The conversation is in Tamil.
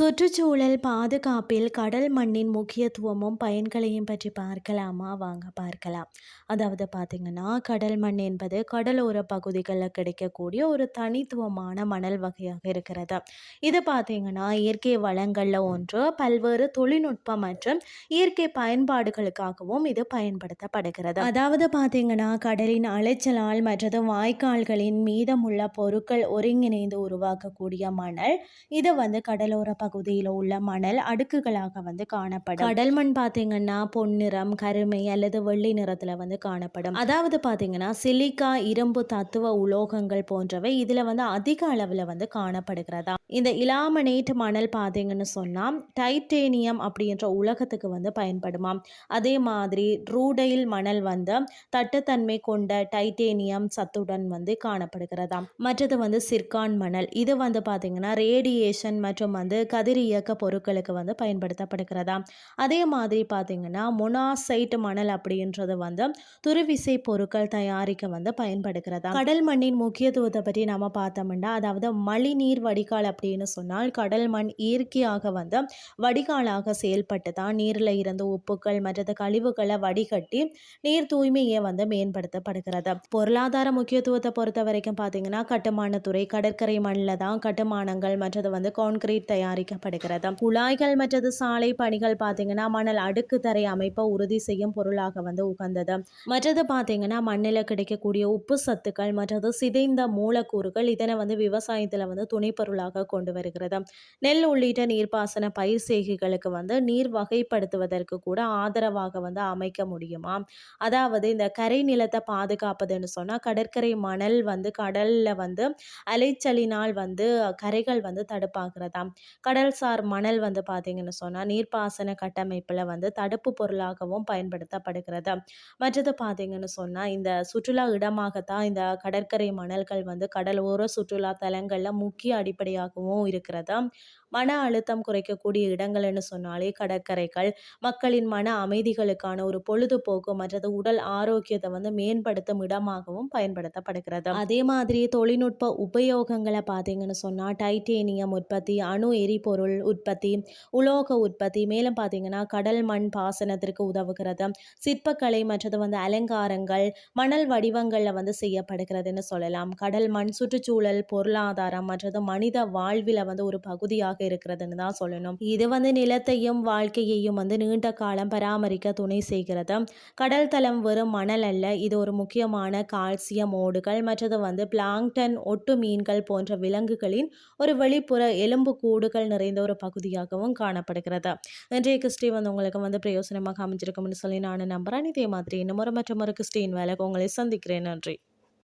சுற்றுச்சூழல் பாதுகாப்பில் கடல் மண்ணின் முக்கியத்துவமும் பயன்களையும் பற்றி பார்க்கலாமா? வாங்க பார்க்கலாம். அதாவது பார்த்திங்கன்னா கடல் மண் என்பது கடலோர பகுதிகளில் கிடைக்கக்கூடிய ஒரு தனித்துவமான மணல் வகையாக இருக்கிறது. இது பார்த்திங்கன்னா இயற்கை வளங்களில் ஒன்று பல்வேறு தொழில்நுட்பம் மற்றும் இயற்கை பயன்பாடுகளுக்காகவும் இது பயன்படுத்தப்படுகிறது. அதாவது பார்த்திங்கன்னா கடலின் அலைச்சலால் மற்றது வாய்க்கால்களின் மீதமுள்ள பொருட்கள் ஒருங்கிணைந்து உருவாக்கக்கூடிய மணல் இது வந்து கடலோர பகுதி பகுதியில் உள்ள மணல் அடுக்குகளாக வந்து காணப்படும். கடல் மண் பார்த்தீங்கன்னா பொன்னிறம் கருமை அல்லது வெள்ளி நிறத்தில் வந்து காணப்படும். அதாவது பார்த்தீங்கன்னா சிலிக்கா இரும்பு தத்துவ உலோகங்கள் போன்றவை இதில் வந்து அதிக அளவில் வந்து காணப்படுகிறதா? இந்த இலாமனேட் மணல் பார்த்தீங்கன்னு சொன்னால் டைட்டேனியம் அப்படின்ற உலகத்துக்கு வந்து பயன்படுமாம். அதே மாதிரி ரூடைல் மணல் வந்து தட்டுத்தன்மை கொண்ட டைட்டேனியம் சத்துடன் வந்து காணப்படுகிறதாம். மற்றது வந்து சிர்கான் மணல். இது வந்து பார்த்தீங்கன்னா ரேடியேஷன் மற்றும் வந்து கதிர் இயக்க பொருட்களுக்கு வந்து பயன்படுத்தப்படுகிறதா அதே மாதிரி பார்த்தீங்கன்னா மொனாசைட் மணல் அப்படின்றது வந்து துருவிசை பொருட்கள் தயாரிக்க வந்து பயன்படுகிறதா கடல் மண்ணின் முக்கியத்துவத்தை பற்றி நம்ம பார்த்தோம்னா அதாவது மழைநீர் வடிகால் அப்படின்னு சொன்னால் கடல் மண் இயற்கையாக வந்து வடிகாலாக செயல்பட்டு தான் நீரில் இருந்து உப்புக்கள் மற்றது கழிவுகளை வடிகட்டி நீர் தூய்மையை வந்து மேம்படுத்தப்படுகிறது. பொருளாதார முக்கியத்துவத்தை பொறுத்த வரைக்கும் பார்த்தீங்கன்னா கட்டுமானத்துறை கடற்கரை மண்ணில் தான் கட்டுமானங்கள் மற்றது வந்து கான்கிரீட் தயாரிக்கப்படுகிறது. குழாய்கள் மற்றது சாலை பணிகள் பார்த்தீங்கன்னா மணல் அடுக்கு தரை அமைப்பை உறுதி செய்யும் பொருளாக வந்து உகந்தது. மற்றது பார்த்தீங்கன்னா மண்ணில் கிடைக்கக்கூடிய உப்பு சத்துக்கள் மற்றது சிதைந்த மூலக்கூறுகள் இதனை வந்து விவசாயத்தில் வந்து துணை பொருளாக கொண்டு வருகிறது. நெல் உள்ளிட்ட நீர்ப்பாசன பயிர் செய்கைகளுக்கு வந்து நீர் வகைப்படுத்துவதற்கு கூட ஆதரவாக வந்து அமைக்க முடியுமா? அதாவது இந்த கரை நிலத்தை பாதுகாப்பதுன்னு சொன்னால் கடற்கரை மணல் வந்து கடலில் வந்து அலைச்சலினால் வந்து கரைகள் வந்து தடுப்பாகிறதா கடல்சார் மணல் வந்து பார்த்தீங்கன்னு சொன்னால் நீர்ப்பாசன கட்டமைப்பில் வந்து தடுப்பு பொருளாகவும் பயன்படுத்தப்படுகிறது. மற்றது பார்த்தீங்கன்னு சொன்னால் இந்த சுற்றுலா இடமாகத்தான் இந்த கடற்கரை மணல்கள் வந்து கடலோர சுற்றுலா தலங்களில் முக்கிய அடிப்படையாகவும் இருக்கிறது? மன அழுத்தம் குறைக்கக்கூடிய இடங்கள்னு சொன்னாலே கடற்கரைகள் மக்களின் மன அமைதிகளுக்கான ஒரு பொழுதுபோக்கு மற்றது உடல் ஆரோக்கியத்தை வந்து மேம்படுத்தும் இடமாகவும் பயன்படுத்தப்படுகிறது. அதே மாதிரி தொழில்நுட்ப உபயோகங்களை பார்த்தீங்கன்னு சொன்னால் டைட்டேனியம் உற்பத்தி அணு எரிபொருள் உற்பத்தி உலோக உற்பத்தி மேலும் பார்த்தீங்கன்னா கடல் மண் பாசனத்திற்கு உதவுகிறது. சிற்பக்கலை மற்றது வந்து அலங்காரங்கள் மணல் வடிவங்களில் வந்து செய்யப்படுகிறதுன்னு சொல்லலாம். கடல் மண் சுற்றுச்சூழல் பொருளாதாரம் மற்றது மனித வாழ்வில் வந்து ஒரு பகுதியாக இருக்கிறதுன்னு தான் சொல்லணும். இது வந்து நிலத்தையும் வாழ்க்கையையும் வந்து நீண்ட காலம் பராமரிக்க துணை செய்கிறது. கடல் தளம் வெறும் மணல் அல்ல இது ஒரு முக்கியமான கால்சியம் ஓடுகள் மற்றது வந்து பிளாங்டன் ஒட்டு மீன்கள் போன்ற விலங்குகளின் ஒரு வெளிப்புற எலும்பு கூடுகள் நிறைந்த ஒரு பகுதியாகவும் காணப்படுகிறது. இன்றைய கிறிஸ்டி வந்து உங்களுக்கு வந்து பிரயோசனமாக அமைஞ்சிருக்கும்னு சொல்லி நான் நம்புறேன். இதே மாதிரி இன்னும் ஒரு மற்றும் ஒரு கிறிஸ்டின் வேலைக்கு உங்களை சந்திக்கிறேன். நன்றி.